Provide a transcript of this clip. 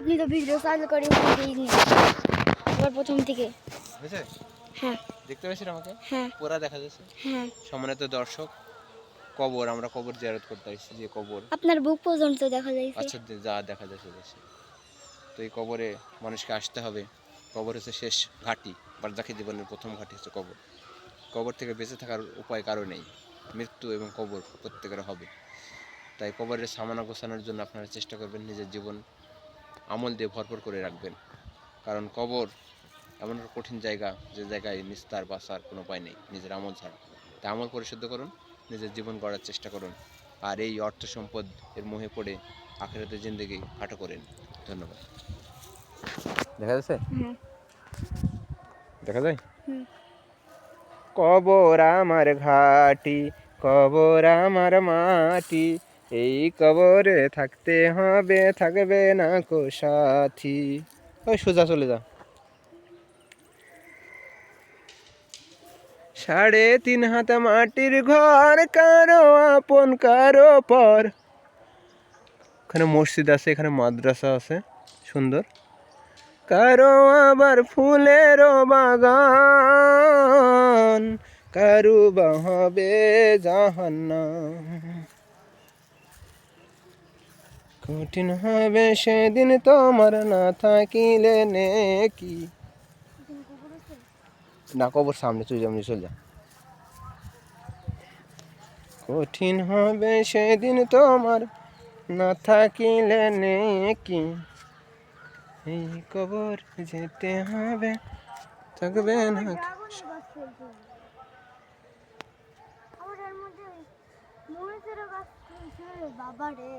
আপনি তো ভিডিও চালু করে দিইনি আবার প্রথম থেকে। বুঝছে হ্যাঁ। দেখতে পাচ্ছেন আমাকে? হ্যাঁ। পুরা দেখা যাচ্ছে। হ্যাঁ। সম্মানিত দর্শক কবর আমরা কবর জিয়ারত করতে আসছি যে কবর। আপনার বুক পর্যন্ত দেখা যাইছে। আচ্ছা যা দেখা যাচ্ছে তো এই কবরে মানুষকে আসতে হবে। কবর হচ্ছে শেষ ঘাঁটি বার্জাকি জীবনের প্রথম ঘাঁটি হচ্ছে কবর। কবর থেকে বেঁচে থাকার উপায় কারও নেই। মৃত্যু এবং কবর প্রত্যেকের হবে। তাই কবরের সামানা গোছানোর জন্য আপনারা চেষ্টা করবেন নিজের জীবন আমল দিয়ে ভরপুর করে রাখবেন। কারণ কবর এমন একটা কঠিন জায়গা যে জায়গায় নিস্তার বাঁচার কোনো উপায় নেই নিজের আমল ছাড়া। তাই আমল পরিশুদ্ধ করুন নিজের জীবন গড়ার চেষ্টা করুন আর এই অর্থ সম্পদ এর মোহে পড়ে আখেরাতে জিন্দগি খাটো করেন। ধন্যবাদ। দেখা যাচ্ছে? হ্যাঁ। দেখা যায়। কবর আমার ঘাটি কবর আমার মাটি এই কবরে থাকতে হবে, থাকবে না কো সাথী। ওই সোজা চলে যা। সাড়ে তিন হাত মাটির ঘর, কারও আপন, কারও পর। এখানে মসজিদ আছে, এখানে মাদ্রাসা আছে, সুন্দর। কারও আবার ফুলেরও বাগান কারু বা হবে কঠিন হবে সেদিন তোমার না থাকিলে নেকি? না, কবর সামনে, তুই যেমনি চল যা। কঠিন হবে সেদিন তোমার না থাকিলে নেকি? এই কবর যেতে হবে, থাকবে না বাবা রে